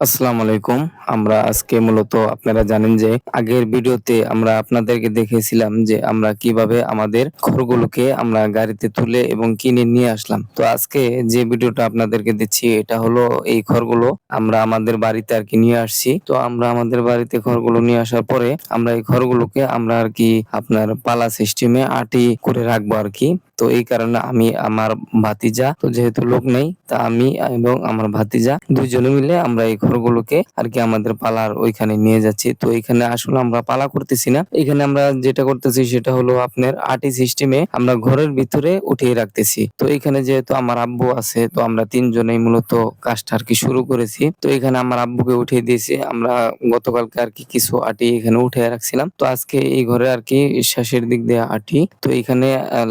আসসালামু আলাইকুম। আমরা আজকে মূলত আপনারা জানেন যে আগের ভিডিওতে আমরা আপনাদেরকে দেখেছিলাম যে আমরা কীভাবে আমাদের খড়গুলোকে আমরা গাড়িতে তুলে এবং কিনে নিয়ে আসলাম। তো আজকে যে ভিডিওটা আপনাদেরকে দিচ্ছি, এটা হলো এই খড়গুলো আমরা আমাদের বাড়িতে আর কি নিয়ে আসছি। তো আমরা আমাদের বাড়িতে খড়গুলো নিয়ে আসার পরে আমরা এই খড়গুলোকে আমরা আর কি আপনার পালা সিস্টেমে আটি করে রাখব আর কি। তো এই কারণে আমি আমার ভাতিজা, তো যেহেতু লোক নেই, তা আমি এবং আমার ভাতিজা দুইজনে মিলে আমরা এই ঘরগুলোকে আর কি আমাদের পালার ওইখানে নিয়ে যাচ্ছি। তো এখানে আসলে আমরা পালা করতেছি না। এখানে আমরা যেটা করতেছি সেটা হলো আপনার আটি সিস্টেমে আমরা ঘরের ভিতরে উঠিয়ে রাখতেছি। তো এখানে যেহেতু আমার আব্বু আছে, তো আমরা তিনজনেই মূলত কাজটা আর কি শুরু করেছি। তো এখানে আমার আব্বুকে উঠিয়ে দিয়েছি। আমরা গতকালকে আর কি কিছু আটি এখানে উঠে রাখছিলাম। তো আজকে এই ঘরে আর কি শেষের দিক দিয়ে আটি তো এখানে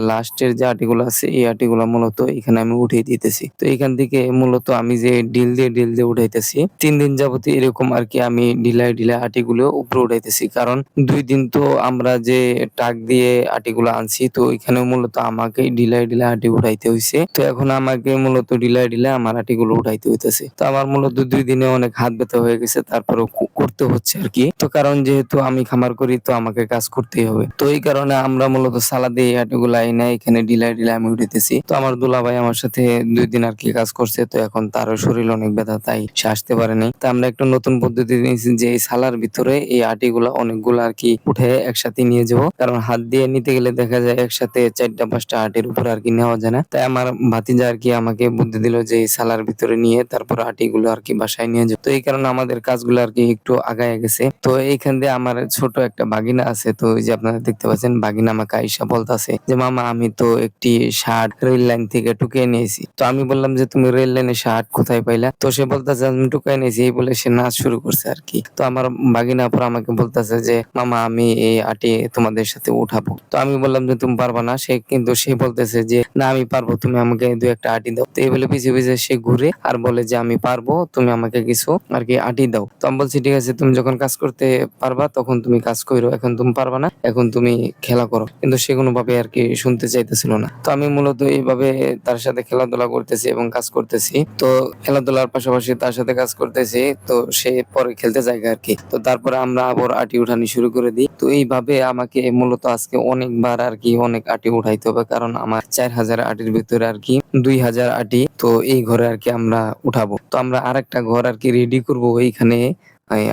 লাস্টের যে আটিগুলো আছে, এই আটিগুলো মূলত এখানে আমি উঠিয়ে দিতেছি। তো এখান থেকে মূলত আমি যে ডিল দিয়ে ডিল দিয়ে উঠাইতেছি, তিন দিন যাবত এরকম আর কি আমি ঢিলায় ঢিলায় আটিগুলো উপরে উঠাইতেছি। কারণ দুই দিন তো আমরা যে টাক দিয়ে আটিগুলো আনছি, তো এখানে মূলত আমাকে ঢিলায় ঢিলায় আটি উঠাইতে হয়েছে তো এখন আমাকে মূলত ঢিলায় ঢিলায় আমার আটিগুলো উঠাইতে হইতেছে। তো আমার মূলত দুই দিনে অনেক হাত ব্যথা হয়ে গেছে তারপরে করতে হচ্ছে আর কি। তো কারণ যেহেতু আমি খামার করি, তো আমাকে কাজ করতেই হবে। তো এই কারণে আমরা মূলত সালা দিয়ে আটিগুলো এনে এখানে ঢিলায় ঢিলায় আমি উঠেতেছি তো আমার দুলা ভাই আমার সাথে দুই দিন আর কি কাজ করছে, তো এখন তারও শরীর অনেক ব্যথা, তাই সে আসতে পারেনি। তো আমরা একটা নতুন পদ্ধতি নিয়েছি যে এই সালার ভিতরে এই আটিগুলা অনেকগুলো আর কি উঠে একসাথে নিয়ে যাব। কারণ হাত দিয়ে নিতে গেলে দেখা যায় একসাথে চারটা, পাঁচটা আটির উপর আর কি নেওয়া যায় না। তাই আমার ভাতিজা আর কি আমাকে বুদ্ধি দিল যে এই সালার ভিতরে নিয়ে তারপর আটিগুলো আর কি বাসায় নিয়ে যাব। তো এই কারণে আমাদের কাজগুলো আর কি একটু আগায় গেছে। তো এইখান দিয়ে আমার ছোট একটা বাগিনা আছে, তো যে আপনারা দেখতে পাচ্ছেন বাগিনা আমাকে আইসা বলতেছে যে, মামা, আমি তো একটি শার্ট রেল লাইন থেকে টুকিয়ে নিয়েছি। তো আমি বললাম যে, তুমি রেল লাইনে শার্ট কোথায় পাইলা? তো সে বলতেছে, আমি টুকাই নিয়েছি। এই বলে সে নাচ শুরু করছে আর কি। তো আমার বাগিনা পর আমাকে বলতেছে যে, মামা, আমি এই আটি তোমাদের সাথে উঠাবো। তো আমি বললাম যে, তুমি পারবা না। সে কিন্তু সে বলতেছে যে, না, আমি পারব। তুমি আমাকে দু একটা আটি দাও। তো এই বলে পিছিয়ে পিছিয়ে সে ঘুরে আর বলে যে, আমি পারব। তুমি আমাকে কিছু আর কি আটি দাও। তো আমি বলছি, ঠিক আছে, তুমি যখন কাজ করতে পারবা, তখন তুমি কাজ করো এখন তুমি পারবা না, এখন তুমি খেলা করো। কিন্তু সে কোনোভাবে আর কি শুনতে চাইতেছিল না। তো আমি মূলত এইভাবে তার সাথে খেলাধুলা করতেছি এবং কাজ করতেছি। তো খেলাধুলার পাশাপাশি তার সাথে কাজ করতেছি, তো সে পরে খেলতে যায় আর কি। তো তারপরে আমরা আবার আটি উঠানি শুরু করে দিই। তো এইভাবে আমাকে মূলত আজকে অনেকবার আর কি অনেক আটি উঠাইতে হবে, কারণ আমার চার হাজার আটির ভিতরে আর কি দুই হাজার আটি, তো এই ঘরে আর কি আমরা উঠাবো। তো আমরা আরেকটা ঘর আর কি রেডি করব এইখানে।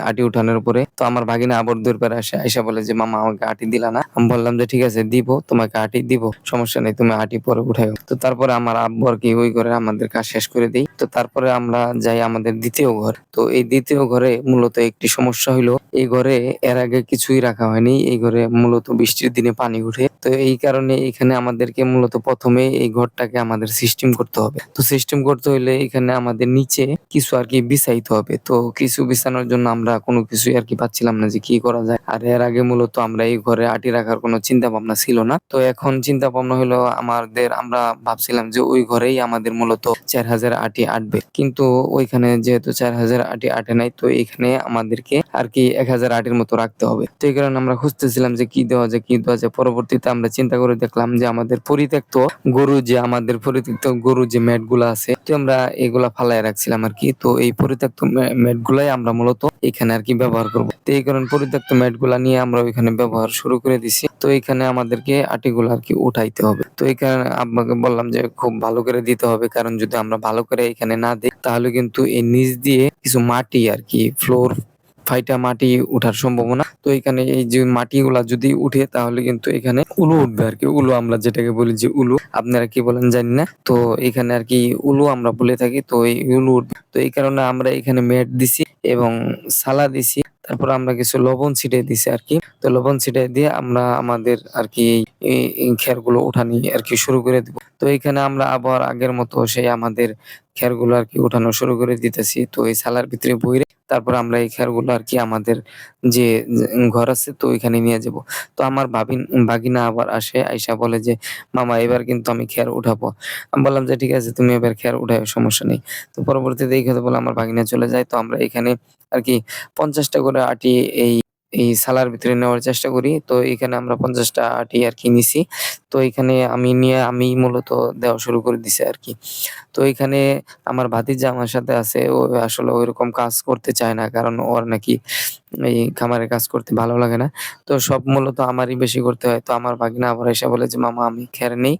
আটি উঠানোর উপরে। তো আমার ভাগিনা আবার দূর করে আসে, আইসা বলে যে, মামা, আমাকে আটি দিলা না। আমি বললাম যে, ঠিক আছে, দিব, তোমাকে আটি দিব, সমস্যা নেই, তুমি আটি পরে উঠাই তো তারপরে আমার আব্বু আর কি ওই ঘরে আমাদের কাজ শেষ করে দিই। তো তারপরে আমরা যাই আমাদের দ্বিতীয় ঘর। তো এই দ্বিতীয় ঘরে মূলত একটি সমস্যা হইল, এই ঘরে এর আগে কিছুই রাখা হয়নি, এই ঘরে মূলত বৃষ্টির দিনে পানি উঠে। তো এই কারণে এখানে আমাদেরকে মূলত প্রথমে এই ঘরটাকে আমাদের সিস্টেম করতে হবে। তো সিস্টেম করতে হইলে এখানে আমাদের নিচে কিছু আর কি বিছাইতে হবে। তো কিছু বিছানোর জন্য আমরা কোনো কিছুই আর কি পাচ্ছিলাম না যে কি করা যায়। আর এর আগে মূলত আমরা এই ঘরে আটি রাখার কোনো চিন্তা ভাবনা ছিল না। তো এখন চিন্তা ভাবনা হলো আমাদের, আমরা ভাবছিলাম যে ওই ঘরেই আমাদের মূলত চার হাজার আটি আটবে। কিন্তু ওইখানে যেহেতু চার হাজার আটি আটে নাই, তো এখানে আমাদেরকে আর কি এক হাজার আটির মতো রাখতে হবে। তো এই কারণে আমরা খুঁজতেছিলাম যে কি দেওয়া যায়, কি দেওয়া যায়। পরবর্তীতে আমরা চিন্তা করে দেখলাম যে আমাদের পরিত্যক্ত গরু যে, আমাদের পরিত্যক্ত গরু যে ম্যাটগুলা আছে, তো আমরা এগুলা ফালাই রাখছিলাম আর কি তো এই পরিত্যক্ত ম্যাট গুলাই আমরা মূলত এখানে আর কি ব্যবহার করব। তো এই কারণে পরিত্যক্ত ম্যাটগুলা নিয়ে আমরা ওইখানে ব্যবহার শুরু করে দিছি। তো এখানে আমাদেরকে আটিগুলো আর কি উঠাইতে হবে। তো এই কারণে আব্বাকে বললাম যে খুব ভালো করে দিতে হবে, কারণ যদি আমরা ভালো করে এখানে না দিই, তাহলে কিন্তু এই নিচ দিয়ে কিছু মাটি আর কি ফ্লোর ফাইটা মাটি উঠার সম্ভাবনা। তো এখানে এই যে মাটিগুলা যদি উঠে, তাহলে কিন্তু এখানে উলু উঠবে আর কি। উলু আমরা যেটাকে বলি যে উলু। আপনারা কি বলেন জানি না। তো এখানে আর কি উলু আমরা বলে থাকি। তো এই উলু উঠবে। তো এই কারণে আমরা এখানে মেট দিছি এবং সালা দিছি। তারপর আমরা কিছু লবণ ছিটে দিছি আর কি। তো লবণ ছিটে দিয়ে আমরা আমাদের আর কি খেরগুলো উঠানি আর কি শুরু করে দিব। তো এখানে আমরা আবার আগের মতো সেই আমাদের খেরগুলো আর কি উঠানো শুরু করে দিতেছি। তো এই সালার ভিতরে বইরে তারপর আমরা এই খেরগুলো আর কি আমাদের যে ঘর আছে তো ওইখানে নিয়ে যাব। তো আমার ভাবিন, ভাগিনা আবার আসে, আইসা বলে যে, মামা, এবার কিন্তু আমি খেয়াল উঠাবো। আমি বললাম যে, ঠিক আছে, তুমি এবার খেয়াল উঠাবে সমস্যা নেই। তো পরবর্তীতে এই কথা বলে আমার ভাগিনা চলে যায়। তো আমরা এখানে আর কি পঞ্চাশটা করে আটি এই এই সালার ভিতরে নেওয়ার চেষ্টা করি। তো এখানে আমরা পঞ্চাশটা আটি আর কি নিছি। তো এখানে আমি নিয়ে আমি মূলত দেওয়া শুরু করে দিছি আর কি তো এখানে আমার ভাতিজা আমার সাথে আছে। ও আসলে ওইরকম কাজ করতে চায় না। কারণ ওর নাকি এই খামারে কাজ করতে ভালো লাগে না। তো সব মূলত আমারই বেশি করতে হয়। তো আমার ভাগিনা আবার এসে বলে যে, "মামা আমি খ্যার নেই।"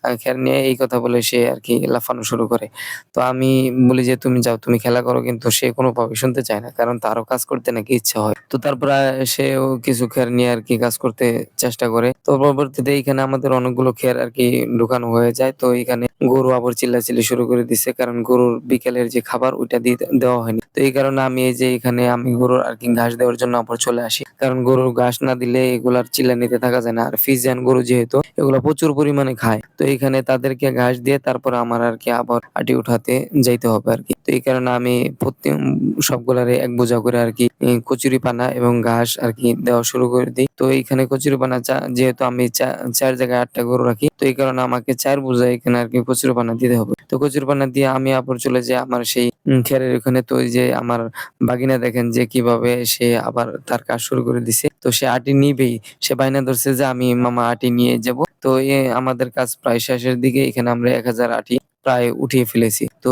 আ খ্যার নিয়ে এই কথা বলে সে আর কি লাফানো শুরু করে। তো আমি বলি যে, "তুমি যাও, তুমি খেলা করো।" কিন্তু সে কোনোভাবেই শুনতে চায় না। কারণ তারও কাজ করতে নাকি ইচ্ছা হয়। তো তারপরে সেও কিছু খ্যার নিয়ে আরকি কাজ করতে চেষ্টা করে। তো পরবর্তীতে এইখানে আমাদের অনেকগুলো খ্যার আরকি ঢুকানো হয়ে যায়। তো এইখানে গরু আবার চিল্লাচিল্লি শুরু করে দিছে। কারণ গরুর বিকেলের যে খাবার ওইটা দিয়ে দেওয়া হয়নি। তো এই কারণে আমি এই যে এখানে আমি গরুর আরকি ঘাস দেওয়ার জন্য আবার চলে আসি। কারণ গরুর ঘাস না দিলে এগুলার চিল্লানিতে থাকা যায় না। আর ফ্রিজিয়ান গরু যেহেতু, এগুলা প্রচুর পরিমাণে খায়। তো এখানে তাদেরকে ঘাস দিয়ে তারপর আমার আরকি আবার আটি উঠাতে যাইতে হবে আর কি তো এই কারণে আমি প্রতি উম, সবগুলারে এক বোঝা করে আর কি ই কচুরিপানা এবং ঘাস আর কি দেওয়া শুরু করে দিই তো এইখানে কচুরিপানা চা যেহেতু আমি চা ৪ জায়গায় আটটা গরু রাখি। তো এই কারণে আমাকে চার বোঝা এখানে আরকি কচুরিপানা দিতে হবে। তো কচুর পানা দিয়ে আমি আবার চলে যাই আমার সেই খেয়ারের ওখানে। তো যে আমার বাগিনা দেখেন যে কীভাবে সে আবার তার কাজ শুরু করে দিছে। তো সে আটি নিবেই। সে বায়না ধরছে যে, "আমি মামা আটি নিয়ে যাব তো এ আমাদের কাজ প্রায় শেষের দিকে। এখানে আমরা ১০০০ আটি প্রায় উঠিয়ে ফেলেছি। তো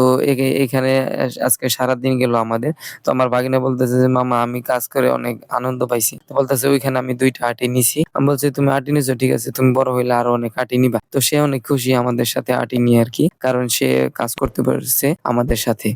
এখানে আজকে সারা দিন গেল আমাদের। তো আমার ভাগিনা বলতেছে যে, "মামা আমি কাজ করে অনেক আনন্দ পাইছি।" তো বলতেছে, "ওইখানে আমি ২ টা আটি নিছি।" আমি বলছি, "তুমি আটি নিছো ঠিক আছে। তুমি বড় হইলে আরও অনেক আটি নিবা।" তো সে অনেক খুশি আমাদের সাথে আটি নিয়ে আর কি কারণ সে কাজ করতে পারছে আমাদের সাথে।